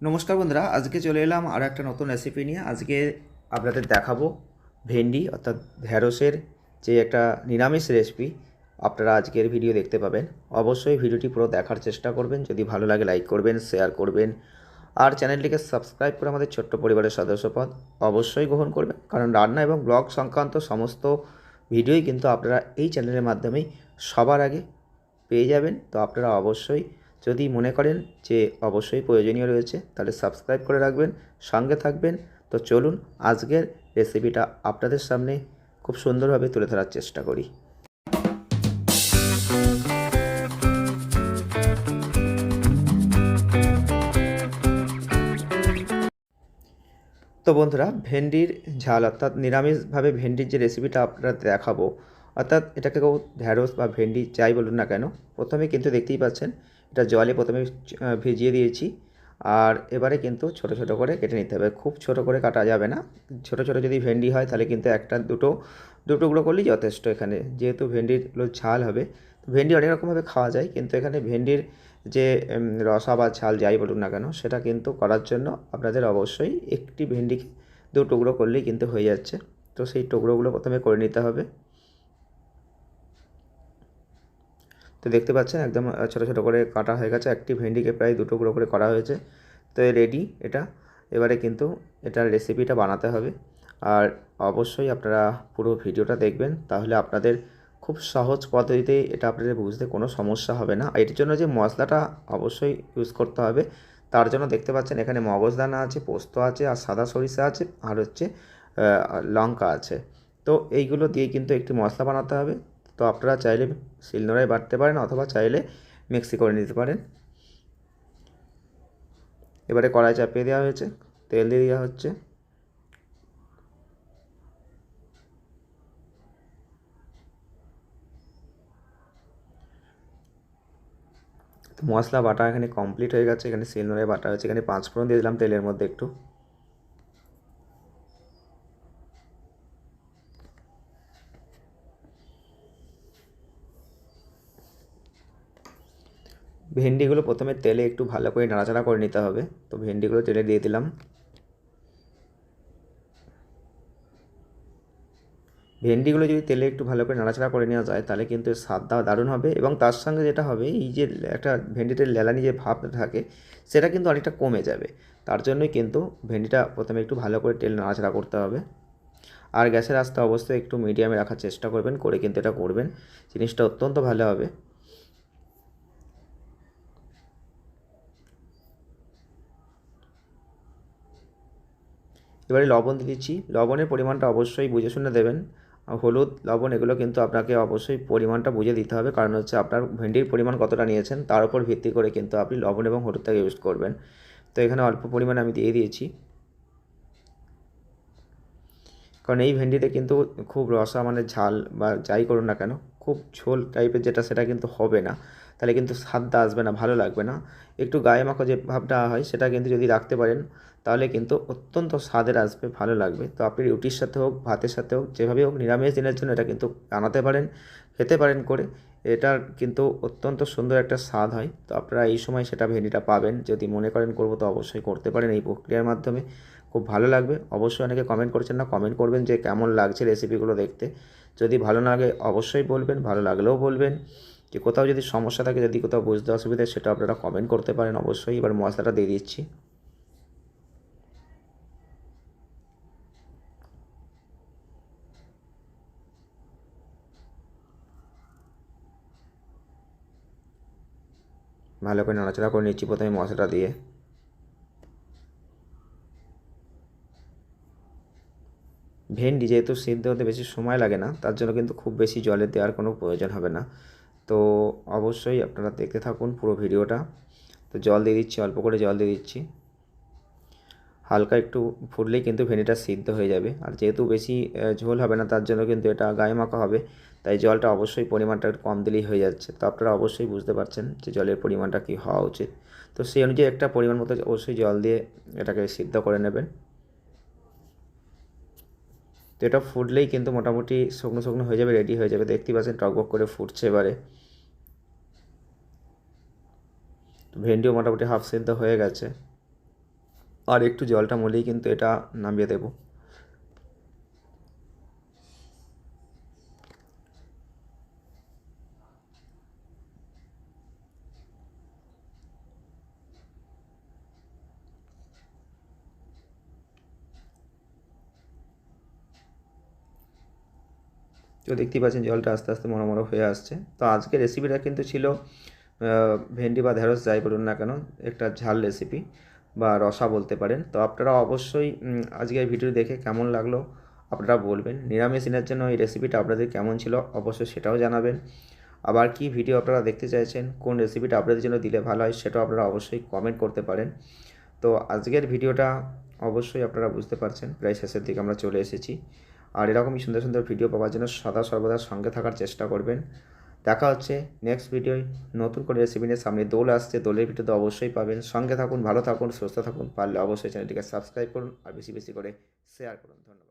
নমস্কার বন্ধুরা, আজকে চলে এলাম আরও একটা নতুন রেসিপি নিয়ে। আজকে আপনাদের দেখাবো ভেন্ডি, অর্থাৎ ঢ্যাঁড়সের যে একটা নিরামিষ রেসিপি আপনারা আজকের ভিডিও দেখতে পাবেন। অবশ্যই ভিডিওটি পুরো দেখার চেষ্টা করবেন। যদি ভালো লাগে লাইক করবেন শেয়ার করবেন। আর চ্যানেলটিকে সাবস্ক্রাইব করে আমাদের ছোট্ট পরিবারের সদস্যপদ অবশ্যই গ্রহণ করবেন। কারণ রান্না এবং ব্লগ সংক্রান্ত সমস্ত ভিডিওই কিন্তু আপনারা এই চ্যানেলের মাধ্যমেই সবার আগে পেয়ে যাবেন। তো আপনারা অবশ্যই যদি মনে করেন যে অবশ্যই প্রয়োজনীয় রয়েছে, তাহলে সাবস্ক্রাইব করে রাখবেন, সঙ্গে থাকবেন। তো চলুন, আজকের রেসিপিটা আপনাদের সামনে খুব সুন্দরভাবে তুলে ধরার চেষ্টা করি। তো বন্ধুরা, ভেন্ডির ঝাল, অর্থাৎ নিরামিষভাবে ভেন্ডির যে রেসিপিটা আপনারা দেখাবো, অর্থাৎ এটাকে কেউ ঢ্যাঁড়স বা ভেন্ডি যাই বলুন না কেন, প্রথমে কিন্তু দেখতেই পাচ্ছেন এটা জলে প্রথমে ভিজিয়ে দিয়েছি। আর এবারে কিন্তু ছোট ছোট করে কেটে নিতে হবে। খুব ছোট করে কাটা যাবে না। ছোট ছোট যদি ভেন্ডি হয়, তাহলে কিন্তু একটা, দুটো দু টুকরো করলেই যথেষ্ট এখানে। যেহেতু ভেন্ডির ঝাল হবে ভেন্ডি অনেক রকমভাবে খাওয়া যায়, কিন্তু এখানে ভেন্ডির যে রসা বা ঝাল যাই বলুন না কেন, সেটা কিন্তু করার জন্য আপনাদের অবশ্যই একটি ভেন্ডিকে দু টুকরো করলেই কিন্তু হয়ে যাচ্ছে। তো সেই টুকরোগুলো প্রথমে করে নিতে হবে। তো দেখতে পাচ্ছেন একদম ছোটো ছোটো করে কাটা হয়ে গেছে। একটি ভেন্ডিকে প্রায় দু টুকরো করে করা হয়েছে। তো রেডি এটা। এবারে কিন্তু এটার রেসিপিটা বানাতে হবে। আর অবশ্যই আপনারা পুরো ভিডিওটা দেখবেন, তাহলে আপনাদের খুব সহজ পদ্ধতিতে এটা আপনাদের বুঝতে কোনো সমস্যা হবে না। এটির জন্য যে মশলাটা অবশ্যই ইউজ করতে হবে, তার জন্য দেখতে পাচ্ছেন এখানে মগজদানা আছে, পোস্ত আছে, আর সাদা সরিষা আছে, আর হচ্ছে লঙ্কা আছে। তো এইগুলো দিয়ে কিন্তু একটি মশলা বানাতে হবে। তো আপনারা চাইলে শিলনোড়ায় বাটতে পারেন অথবা চাইলে মিক্সি করে নিতে পারেন। এবারে কড়াই চাপিয়ে দেওয়া হয়েছে, তেল দিয়ে দেওয়া হচ্ছে। মশলা বাটা এখানে কমপ্লিট হয়ে গেছে, এখানে শিলনোড়ায় বাটা হয়েছে, এখানে পাঁচ ফোড়ন দিয়ে দিলাম তেলের মধ্যে একটু। ভেন্ডিগুলো প্রথমে তেলে একটু ভালো করে নাড়াচাড়া করে নিতে হবে। তো ভেন্ডিগুলো তেলে দিয়ে দিলাম। ভেন্ডিগুলো যদি তেলে একটু ভালো করে নাড়াচাড়া করে নেওয়া যায়, তাহলে কিন্তু এর স্বাদটা দারুণ হবে এবং তার সঙ্গে যেটা হবে, এই যে একটা ভেন্ডিতে লেলানি যে ভাবটা থাকে, সেটা কিন্তু অনেকটা কমে যাবে। তার জন্যই কিন্তু ভেন্ডিটা প্রথমে একটু ভালো করে তেল নাড়াচাড়া করতে হবে। আর গ্যাসের আস্তে অবশ্যই একটু মিডিয়ামে রাখার চেষ্টা করবেন, করে কিন্তু এটা করবেন। জিনিসটা অত্যন্ত ভালো হবে। এবারে লবণ দিয়ে দিচ্ছি লবণের পরিমাণটা অবশ্যই বুঝে শুনে দেবেন। হলুদ, লবণ এগুলো কিন্তু আপনাকে অবশ্যই পরিমাণটা বুঝে দিতে হবে। কারণ হচ্ছে আপনার ভেন্ডির পরিমাণ কতটা নিয়েছেন, তার উপর ভিত্তি করে কিন্তু আপনি লবণ এবং হলুদটাকে ইউজ করবেন। তো এখানে অল্প পরিমাণে আমি দিয়ে দিয়েছি। কারণ এই ভেন্ডিতে কিন্তু খুব রসা মানে ঝাল বা যাই করুন না কেন খুব ঝোল টাইপের যেটা সেটা কিন্তু হবে না। তাহলে কিন্তু স্বাদটা আসবে না, ভালো লাগবে না। একটু গায়ে মাখো যে ভাবটা হয় সেটা কিন্তু যদি রাখতে পারেন, তাহলে কিন্তু অত্যন্ত স্বাদের আসবে, ভালো লাগবে। তো আপনি রুটির সাথে হোক, ভাতের সাথে হোক, যেভাবে হোক, নিরামিষ দিনের জন্য এটা কিন্তু বানাতে পারেন, খেতে পারেন করে। এটার কিন্তু অত্যন্ত সুন্দর একটা স্বাদ হয়। তো আপনারা এই সময় সেটা ভেন্ডিটা পাবেন। যদি মনে করেন করব, তো অবশ্যই করতে পারেন এই প্রক্রিয়ার মাধ্যমে। খুব ভালো লাগবে। অবশ্যই অনেকে কমেন্ট করছেন না। কমেন্ট করবেন যে কেমন লাগছে রেসিপিগুলো দেখতে। যদি ভালো না লাগে, অবশ্যই বলবেন, ভালো লাগলেও বলবেন। যে কোথাও যদি সমস্যা থাকে, যদি কোথাও বুঝতে অসুবিধা সেটা আপনারা কমেন্ট করতে পারেন। অবশ্যই এবার মশলাটা দিয়ে দিচ্ছি। ভালো করে নাড়াচাড়া করে নিচ্ছি প্রথমে মশলাটা দিয়ে। ভেন্ডি যেহেতু সিদ্ধ হতে বেশি সময় লাগে না, তার জন্য কিন্তু খুব বেশি জলে দেওয়ার কোনো প্রয়োজন হবে না। তো অবশ্যই আপনারা দেখতে থাকুন পুরো ভিডিওটা। তো জল দিয়ে দিচ্ছি, অল্প করে জল দিয়ে দিচ্ছি। হালকা একটু ফুটলেই কিন্তু ভেন্ডিটা সিদ্ধ হয়ে যাবে। আর যেহেতু বেশি ঝোল হবে না, তার জন্য কিন্তু এটা গায়ে মাখা হবে। তাই জলটা অবশ্যই পরিমাণটা একটু কম দিলেই হয়ে যাচ্ছে। তো আপনারা অবশ্যই বুঝতে পারছেন যে জলের পরিমাণটা কী হওয়া উচিত। তো সেই অনুযায়ী একটা পরিমাণ মতো অবশ্যই জল দিয়ে এটাকে সিদ্ধ করে নেবেন। তো এটা ফুটলেই কিন্তু মোটামুটি শুকনো শুকনো হয়ে যাবে রেডি হয়ে যাবে। দেখতে পাচ্ছেন টকবক করে ফুটছে এবারে। ভেন্ডিও মোটামুটি হাফ সেদ্ধ হয়ে গেছে। আর একটু জলটা মলেই কিন্তু এটা নামিয়ে দেবো। তো দেখতেই পাচ্ছেন জলটা আস্তে আস্তে মরো মরো হয়ে আসছে। তো আজকের রেসিপিটা কিন্তু ছিল ভেন্ডি বা ঢেঁড়স যাই বলুন না কেন, একটা ঝাল রেসিপি বা রসা বলতে পারেন। তো আপনারা অবশ্যই আজকের ভিডিও দেখে কেমন লাগল আপনারা বলবেন। নিরামিষ দিনের জন্য এই রেসিপিটা আপনাদের কেমন ছিল অবশ্যই সেটাও জানাবেন। আবার কি ভিডিও আপনারা দেখতে চাইছেন, কোন রেসিপিটা আপনাদের জন্য দিলে ভালো হয় সেটাও আপনারা অবশ্যই কমেন্ট করতে পারেন। তো আজকের ভিডিওটা অবশ্যই আপনারা বুঝতে পারছেন। প্রায় শেষের দিকে আমরা চলে এসেছি। আর এরকমই সুন্দর সুন্দর ভিডিও পাওয়ার জন্য সদা সর্বদা সঙ্গে থাকার চেষ্টা করবেন। দেখা হচ্ছে নেক্সট ভিডিওয় নতুন করে রেসিপি নিয়ে সামনে দোল আসছে, দোলের ভিডিও তো অবশ্যই পাবেন। সঙ্গে থাকুন, ভালো থাকুন, সুস্থ থাকুন, পারলে অবশ্যই চ্যানেলটিকে সাবস্ক্রাইব করুন আর বেশি বেশি করে শেয়ার করুন। ধন্যবাদ।